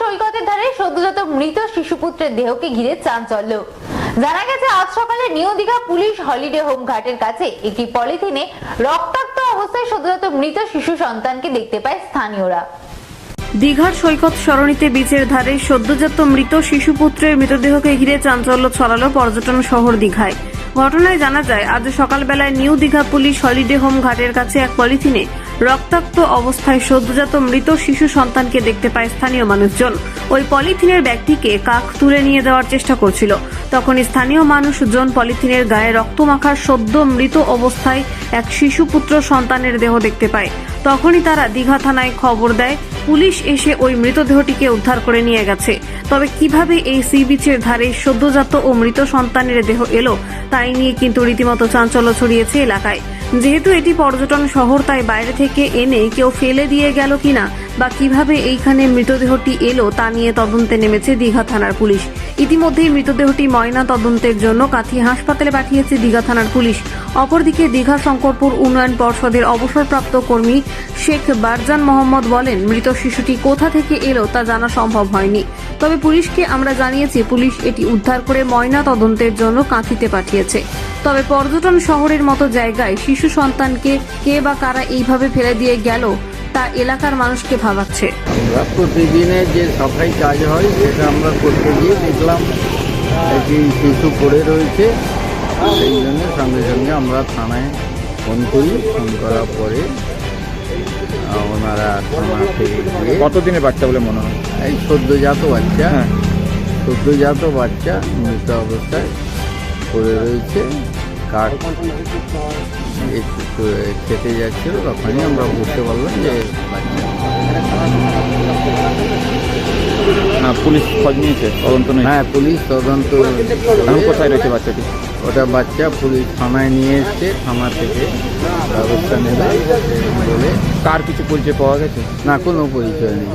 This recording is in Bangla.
সৈকতের ধারে সদ্যজাত মৃত শিশুপুত্রের দেহকে ঘিরে চাঞ্চল্য। জানা গেছে, আজ সকালে new Digha police holiday home ঘাটের কাছে একটি পলিথিনে রক্তাক্ত অবস্থায় সদ্যজাত মৃত শিশু সন্তানকে দেখতে পায় স্থানীয়রা। দীঘার সৈকত সরণিতে বিচের ধারে সদ্যজাত মৃত শিশুপুত্রের মৃতদেহকে ঘিরে চাঞ্চল্য ছড়ালো পর্যটন শহর দীঘায়। ঘটনায় জানা যায়, আজ সকালবেলায় new Digha police holiday home ঘাটের কাছে এক পলিথিনে রক্তাক্ত অবস্থায় সদ্যজাত মৃত শিশু সন্তানকে দেখতে পায় স্থানীয় মানুষজন। ওই পলিথিনের ব্যক্তিকে কাক তুলে নিয়ে যাওয়ার চেষ্টা করছিল। তখন স্থানীয় মানুষজন পলিথিনের গায়ে রক্তমাখার সদ্য মৃত অবস্থায় এক শিশুপুত্র সন্তানের দেহ দেখতে পায়। তখনই তারা দীঘা থানায় খবর দেয়, পুলিশ এসে ওই মৃতদেহটিকে উদ্ধার করে নিয়ে গেছে। তবে কীভাবে এই সি বিচের ধারে সদ্যজাত ও মৃত সন্তানের দেহ এলো, তাই নিয়ে কিন্তু রীতিমতো চাঞ্চল্য ছড়িয়েছে এলাকায়। যেহেতু এটি পর্যটন শহর, তাই বাইরে থেকে এনে কেউ ফেলে দিয়ে গেল কিনা বা কীভাবে এইখানে মৃতদেহটি এলো তা নিয়ে তদন্তে নেমেছে দীঘা থানার পুলিশ। ইতিমধ্যেই মৃতদেহটি ময়না তদন্তের জন্য কাথি হাসপাতালে পাঠিয়েছে দীঘা থানার পুলিশ। অপরদিকে দীঘা শঙ্করপুর উন্নয়ন পর্ষদের অবসরপ্রাপ্ত কর্মী শেখ বারজান মোহাম্মদ বলেন, মৃত শিশুটি কোথা থেকে এলো তা জানা সম্ভব হয়নি। তবে পুলিশকে আমরা জানিয়েছি, পুলিশ এটি উদ্ধার করে ময়না তদন্তের জন্য কাঁথিতে পাঠিয়েছে। তবে পর্যটন শহরের মতো জায়গায় শিশু সন্তানকে কে বা কারা এইভাবে ফেলে দিয়ে গেল তা এলাকার মানুষকে ভাবাচ্ছে। আমরা প্রতিদিনের যে সাফাই কাজ হয় সেটা আমরা করতে গিয়ে দেখলাম একটি শিশু পড়ে রয়েছে সেই জন্য সঙ্গে সঙ্গে আমরা থানায় ফোন করি। ফোন করার পরে ওনারা থানা থেকে গিয়ে কতদিনের বাচ্চা বলে মনে হয়? এই সদ্যজাত বাচ্চা। হ্যাঁ। সদ্যজাত বাচ্চা মৃত অবস্থায়। পড়ে রয়েছে কাঠ একটু খেতে যাচ্ছিল তখনই আমরা বুঝতে পারলাম যে না পুলিশ খোঁজ নিয়েছে তদন্ত নেই হ্যাঁ পুলিশ তদন্ত কোথায় রয়েছে বাচ্চাটি? ওটা বাচ্চা পুলিশ থানায় নিয়ে এসছে থানা থেকে ব্যবস্থা নেবে বলে। কার কিছু পরিচয় পাওয়া গেছে? না কোনো পরিচয় নেই।